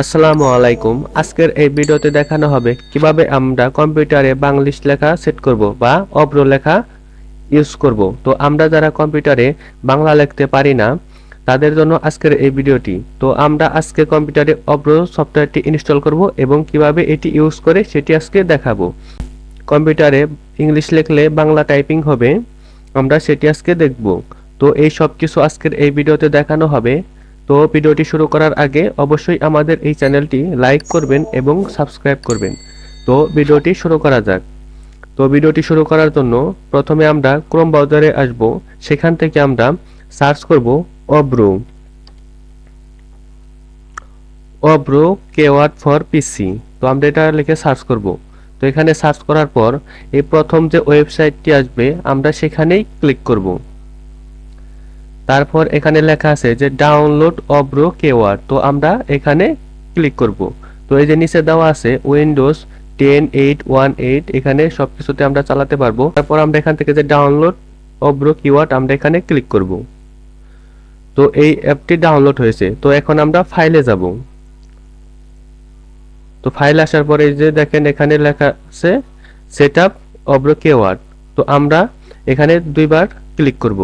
আসসালামু আলাইকুম। আজকের এই ভিডিওতে দেখানো হবে কীভাবে আমরা কম্পিউটারে বাংলিশ লেখা সেট করব বা অব্র লেখা ইউজ করব। তো আমরা যারা কম্পিউটারে বাংলা লিখতে পারি না, তাদের জন্য আজকের এই ভিডিওটি। তো আমরা আজকে কম্পিউটারে অব্র সফটওয়্যারটি ইনস্টল করব এবং কীভাবে এটি ইউজ করে সেটি আজকে দেখাবো। কম্পিউটারে ইংলিশ লিখলে বাংলা টাইপিং হবে, আমরা সেটি আজকে দেখব। তো এই সব কিছু আজকের এই ভিডিওতে দেখানো হবে। তো ভিডিওটি শুরু করার আগে অবশ্যই আমাদের এই চ্যানেলটি লাইক করবেন এবং সাবস্ক্রাইব করবেন। তো ভিডিওটি শুরু করা যাক। তো ভিডিওটি শুরু করার জন্য প্রথমে আমরা ক্রোম ব্রাউজারে আসব। সেখান থেকে আমরা সার্চ করব অব্রো অব্রো কেওয়ার্ড ফর পিসি তো আমরা এটা লিখে সার্চ করব। তো এখানে সার্চ করার পর এই প্রথম যে ওয়েবসাইটটি আসবে, আমরা সেখানেই ক্লিক করব। তারপর এখানে লেখা আছে যে ডাউনলোড অব্রো কেওয়ার্ড তো আমরা এখানে ক্লিক করব। তো এই যে নিচে দেওয়া আছে Windows ten eight one eight এখানে সব কিছুতে আমরা চালাতে পারব। তারপর আমরা এখান থেকে যে ডাউনলোড অব্রো কিওয়ার্ড আমরা এখানে ক্লিক করব। তো এই অ্যাপটি ডাউনলোড হয়েছে। তো এখন আমরা ফাইলে যাব। তো ফাইল আসার পরে যে দেখেন এখানে লেখা আছে সেট আপ অব্রো কেওয়ার্ড তো আমরা এখানে দুইবার ক্লিক করব।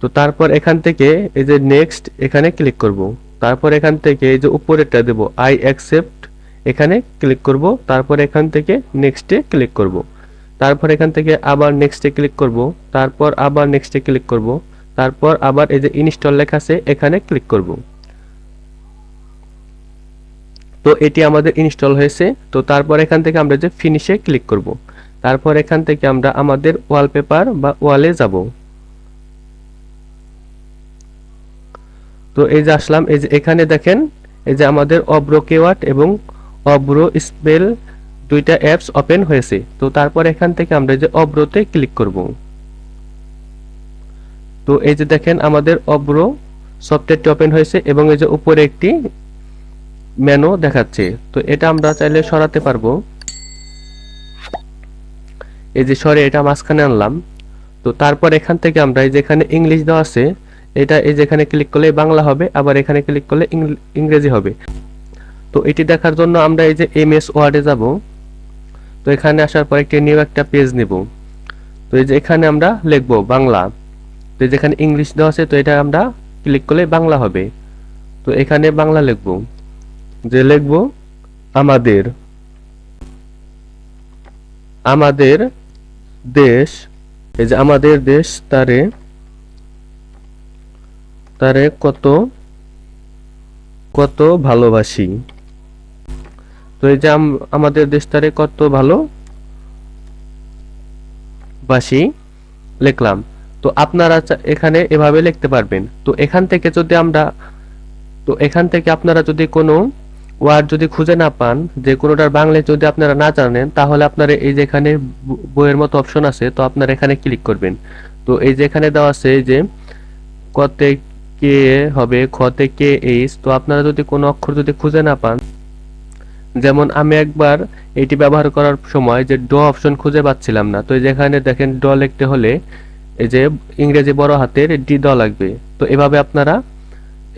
তো তারপর এখান থেকে এই যে নেক্সট এখানে ক্লিক করব। তারপর এখান থেকে এই যে উপরেরটা দেব আই অ্যাকসেপ্ট এখানে ক্লিক করব। তারপর এখান থেকে নেক্সটে ক্লিক করব। তারপর এখান থেকে আবার নেক্সটে ক্লিক করব। তারপর আবার নেক্সটে ক্লিক করব। তারপর আবার এই যে ইনস্টল লেখা আছে, এখানে ক্লিক করব। তো এটি আমাদের ইনস্টল হয়েছে। তো তারপর এখান থেকে আমরা যে ফিনিশে ক্লিক করব। তারপর এখান থেকে আমরা আমাদের ওয়ালপেপার বা ওয়ালে যাব। তো এই যে আসলাম, এই যে এখানে দেখেন, এই যে আমাদের অব্রো কেওয়াট এবং অব্রো স্পেল দুইটা অ্যাপস ওপেন হয়েছে। তো তারপর এখান থেকে আমরা যে অব্রোতে ক্লিক করব। তো এই যে দেখেন, আমাদের অব্রো সফটওয়্যারটি ওপেন হয়েছে এবং এই যে উপরে একটি মেনু দেখাচ্ছে। তো এটা আমরা চাইলে সরাতে পারব। এই যে সরে এটা মাঝখানে আনলাম। তো তারপর এখান থেকে আমরা এই যেখানে ইংলিশ দেওয়া আছে এটা এই যেখানে ক্লিক করলে বাংলা হবে, আবার এখানে ক্লিক করলে ইংরেজি হবে। তো এটি দেখার জন্য আমরা এই যে এম এস ওয়ার্ডে যাব। তো এখানে আসার পর একটি নিউ একটা পেজ নেব। তো এই যে এখানে আমরা লিখব বাংলা। তো যেখানে ইংলিশ দেওয়া আছে, তো এটা আমরা ক্লিক করলে বাংলা হবে। তো এখানে বাংলা লিখব। যে লিখব, আমাদের আমাদের দেশ, এই যে আমাদের দেশ তারে তারে কত কত ভালোবাসি। তো এই যে আমাদের দেশ তারে কত ভালো বাসি লিখলাম। তো আপনারা এখানে এভাবে লিখতে পারবেন। তো এখান থেকে যদি আমরা, তো এখান থেকে আপনারা যদি কোনো ওয়ার্ড যদি খুঁজে না পান, যে কোনোটার বাংলা যদি আপনারা না জানেন, তাহলে আপনারা এই যে এখানে বইয়ের মতো অপশন আছে, তো আপনারা এখানে ক্লিক করবেন। তো এই যে এখানে দেওয়া আছে যে কতে কে হবে খতে কে এইচ। তো আপনারা যদি কোনো অক্ষর যদি খুঁজে না পান, যেমন আমি একবার এটি ব্যবহার করার সময় যে ড অপশন খুঁজে পাচ্ছিলাম না, তো যেখানে দেখেন ড লিখতে হলে এই যে ইংরেজি বড় হাতের ডি ড লাগবে। তো এভাবে আপনারা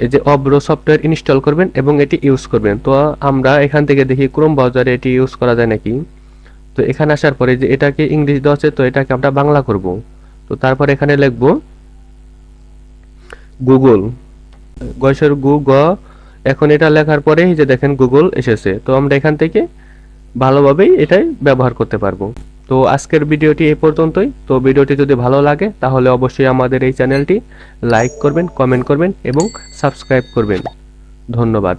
এই যে অব্রো সফটওয়্যার ইনস্টল করবেন এবং এটি ইউজ করবেন। তো আমরা এখান থেকে দেখি ক্রোম ব্রাউজারে এটি ইউজ করা যায় নাকি? তো এখানে আসার পরে যে এটাকে ইংলিশ দেওয়া আছে, তো এটাকে আমরা বাংলা করব। তো তারপর এখানে লিখব গুগল গয়েসের গু গ এখন এটা লেখার পরে যে দেখেন গুগল এসেছে, তো আমরা এখান থেকে ভালোভাবেই এটাই ব্যবহার করতে পারব। তো আজকের ভিডিওটি এই পর্যন্তই। তো ভিডিওটি যদি ভালো লাগে, তাহলে অবশ্যই আমাদের এই চ্যানেলটি লাইক করবেন, কমেন্ট করবেন এবং সাবস্ক্রাইব করবেন। ধন্যবাদ।